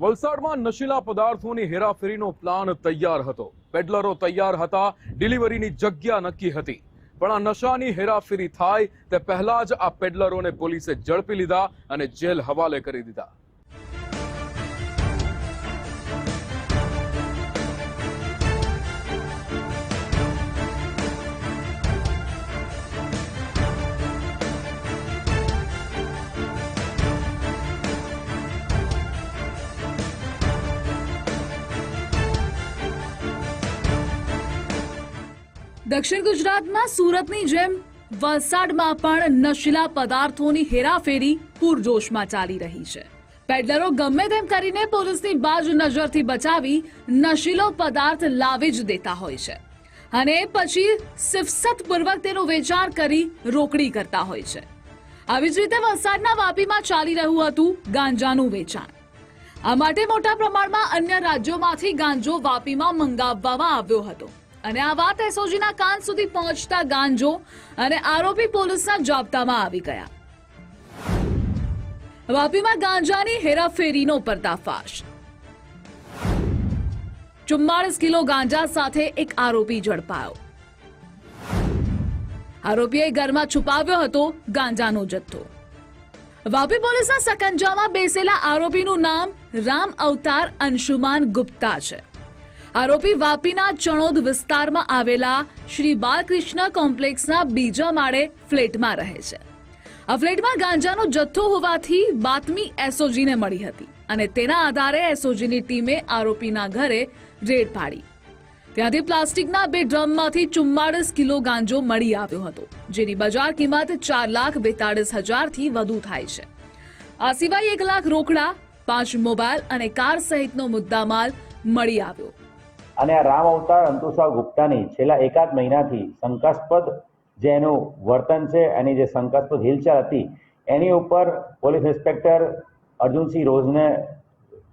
વલસાડમાં નશીલા પદાર્થોની હેરાફેરીનો પ્લાન તૈયાર હતો. પેડલરો તૈયાર હતા, ડિલિવરીની જગ્યા નક્કી હતી. પણ આ નશાની હેરાફેરી થાય તે પહેલા જ આ પેડલરોને પોલીસે ઝડપી લીધા અને જેલ હવાલે કરી દીધા. દક્ષિણ ગુજરાતમાં સુરતની જેમ વલસાડમાં પણ નશીલા પદાર્થોની હેરાફેરી પૂરજોશમાં ચાલી રહી છે. પેડલરો ગમે તેમ કરીને પોલીસની બાજ નજરથી બચાવી નશીલો પદાર્થ લાવી જ દેતા હોય છે. અને પછી સિફસતપૂર્વક તેનું વેચાણ કરી રોકડી કરતા હોય છે. આવી જ રીતે વલસાડના વાપીમાં ચાલી રહ્યું હતું ગાંજાનું વેચાણ. આ માટે મોટા પ્રમાણમાં અન્ય રાજ્યોમાંથી ગાંજો વાપીમાં મંગાવવામાં આવ્યો હતો. અને આ વાત એસઓજીના કાન સુધી પહોંચતા ગાંજો અને આરોપી પોલીસના જાપ્તામાં આવી ગયા. વાપીમાં ગાંજાની હેરાફેરીનો પર્દાફાશ. ચુમ્માળીસ કિલો ગાંજા સાથે એક આરોપી ઝડપાયો. આરોપીએ ઘરમાં છુપાવ્યો હતો ગાંજાનો જથ્થો. વાપી પોલીસના સકંજામાં બેસેલા આરોપીનું નામ રામ અવતાર અંશુમાન ગુપ્તા છે. આરોપી વાપીના ચણોદ વિસ્તારમાં આવેલા શ્રી બાલકૃષ્ણ કોમ્પ્લેક્સના બીજા માળે ફ્લેટમાં રહે છે. આ ફ્લેટમાં ગાંજાનો જથ્થો હોવાથી બાતમી એસઓજીને મળી હતી અને તેના આધારે એસઓજીની ટીમે આરોપીના ઘરે રેડ પાડી. ત્યાંથી પ્લાસ્ટિકના બે ડ્રમમાંથી ચુમ્માળીસ કિલો ગાંજો મળી આવ્યો હતો, જેની બજાર કિંમત ચાર લાખ બેતાળીસ હજારથી વધુ થાય છે. આ સિવાય એક લાખ રોકડા, પાંચ મોબાઈલ અને કાર સહિતનો મુદ્દામાલ મળી આવ્યો. અને આ રામ અવતાર અંતુસાવ ગુપ્તાની છેલ્લા એકાદ મહિનાથી શંકાસ્પદ જે એનું વર્તન છે, એની જે શંકાસ્પદ હિલચાલ હતી, એની ઉપર પોલીસ ઇન્સ્પેક્ટર અર્જુનસિંહ રોઝને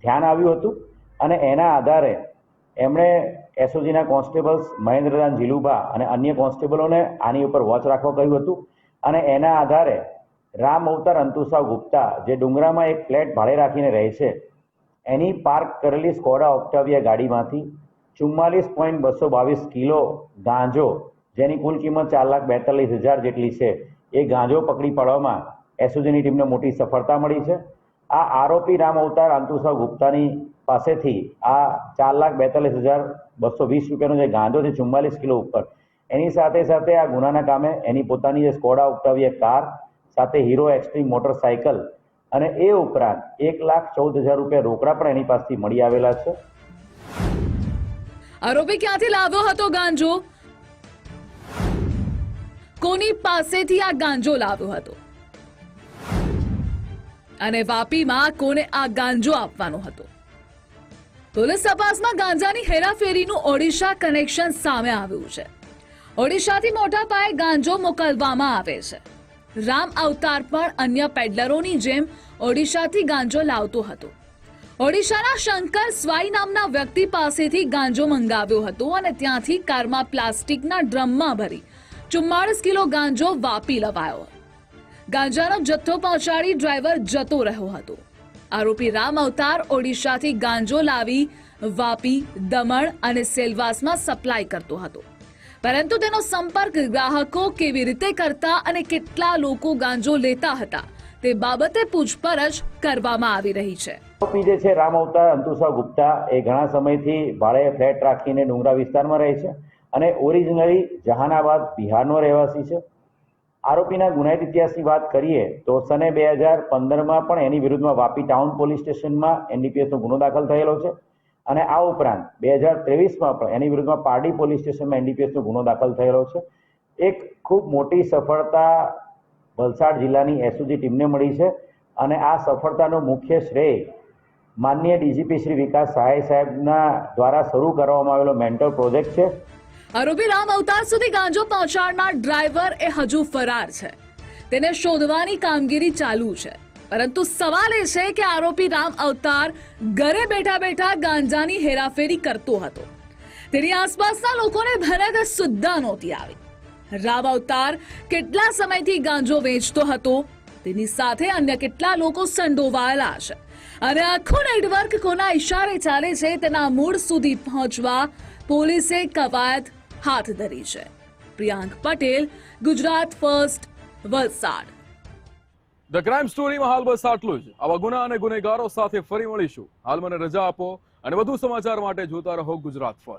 ધ્યાન આવ્યું હતું અને એના આધારે એમણે એસઓજીના કોન્સ્ટેબલ્સ મહેન્દ્રદાન જીલુભા અને અન્ય કોન્સ્ટેબલોને આની ઉપર વોચ રાખવા કહ્યું હતું અને એના આધારે રામ અવતાર અંતુસાવ ગુપ્તા જે ડુંગરામાં એક ફ્લેટ ભાડે રાખીને રહે છે, એની પાર્ક કરેલી સ્કોડા ઓક્ટાવિયા ગાડીમાંથી ચુમ્માલીસ પોઈન્ટ બસો બાવીસ કિલો ગાંજો, જેની કુલ કિંમત ચાર લાખ બેતાલીસ હજાર જેટલી છે, એ ગાંજો પકડી પાડવામાં એસઓજીની ટીમને મોટી સફળતા મળી છે. આ આરોપી રામ અવતાર અંતુસાવ ગુપ્તાની પાસેથી આ ચાર લાખ બેતાલીસ હજાર બસો વીસ રૂપિયાનો જે ગાંજો છે ચુમ્માલીસ કિલો ઉપર, એની સાથે સાથે આ ગુનાના કામે એની પોતાની જે સ્કોડા ઓક્ટાવિયા કાર, સાથે હીરો એક્સટ્રીમ મોટરસાયકલ અને એ ઉપરાંત એક લાખ ચૌદ હજાર રૂપિયા રોકડા પણ એની પાસેથી મળી આવેલા છે. આરોપી ક્યાંથી લાવ્યો હતો ગાંજો? કોની પાસેથી આ ગાંજો લાવ્યો હતો? અને વાપીમાં કોને આ ગાંજો આપવાનો હતો? પોલીસ તપાસમાં ગાંજાની હેરાફેરીનું ઓડિશા કનેક્શન સામે આવ્યું છે. ઓડિશાથી મોટા પાયે ગાંજો મોકલવામાં આવે છે. રામ અવતાર પણ અન્ય પેડલરોની જેમ ઓડિશાથી ગાંજો લાવતો હતો. ઓડિશાના શંકર સ્વાઈ નામના વ્યક્તિ પાસેથી ગાંજો મંગાવ્યો હતો અને ત્યાંથી કારમાં પ્લાસ્ટિકના ડ્રમમાં ભરી ચુમ્માળીસ કિલો ગાંજો વાપી લવાયો. ગાંજાનો જથ્થો પહોંચાડી ડ્રાઈવર જતો રહ્યો હતો. આરોપી રામ અવતાર ઓડિશાથી ગાંજો લાવી, વાપી, દમણ અને સેલવાસમાં સપ્લાય કરતો હતો. પરંતુ તેનો સંપર્ક ગ્રાહકો કેવી રીતે કરતા અને કેટલા લોકો ગાંજો લેતા હતા તે બાબતે પૂછપરછ કરવામાં આવી રહી છે. આરોપી જે છે, રામ અવતાર અંતુસાવ ગુપ્તા એ ઘણા સમયથી ભાડે ફ્લેટ રાખીને ડુંગરા વિસ્તારમાં રહે છે અને ઓરિજિનલી જહાનાબાદ બિહારનો રહેવાસી છે. આરોપીના ગુનાહિત ઇતિહાસની વાત કરીએ તો સને બે હજાર પંદરમાં પણ એની વિરુદ્ધમાં વાપી ટાઉન પોલીસ સ્ટેશનમાં એનડીપીએસનો ગુનો દાખલ થયેલો છે અને આ ઉપરાંત બે હજાર ત્રેવીસમાં પણ એની વિરુદ્ધમાં પારડી પોલીસ સ્ટેશનમાં એનડીપીએસનો ગુનો દાખલ થયેલો છે. એક ખૂબ મોટી સફળતા વલસાડ જિલ્લાની એસઓજી ટીમને મળી છે અને આ સફળતાનો મુખ્ય શ્રેય માનનીય ડીજીપી શ્રી વિકાસ સહાય સાહેબના દ્વારા શરૂ કરવામાં આવેલો મેન્ટર પ્રોજેક્ટ છે. આરોપી રામ અવતાર સુધી ગાંજો પહોંચાડનાર ડ્રાઈવર એ હજુ ફરાર છે. તેને શોધવાની કામગીરી ચાલુ છે. પરંતુ સવાલ એ છે કે આરોપી રામ અવતાર ઘરે બેઠા બેઠા ગાંજાની હેરાફેરી કરતો હતો. તેની આસપાસના લોકોને ભરત સુદ્ધા નહોતી આવી. રામ અવતાર કેટલા સમયથી ગાંજો વેચતો હતો? તેની સાથે અન્ય કેટલા લોકો સંડોવાયેલા છે? અને આખું નેટવર્ક કોના ઇશારે ચાલે છે તેના મૂળ સુધી પહોંચવા પોલીસે કવાયત હાથ ધરી છે. Priyank Patel, Gujarat first, Valsad. The crime સ્ટોરીમાં હાલ બસ આટલું જ. આવા ગુના અને ગુનેગારો સાથે ફરી મળીશું. હાલ મને રજા આપો અને વધુ સમાચાર માટે જોતા રહો ગુજરાત ફર્સ્ટ.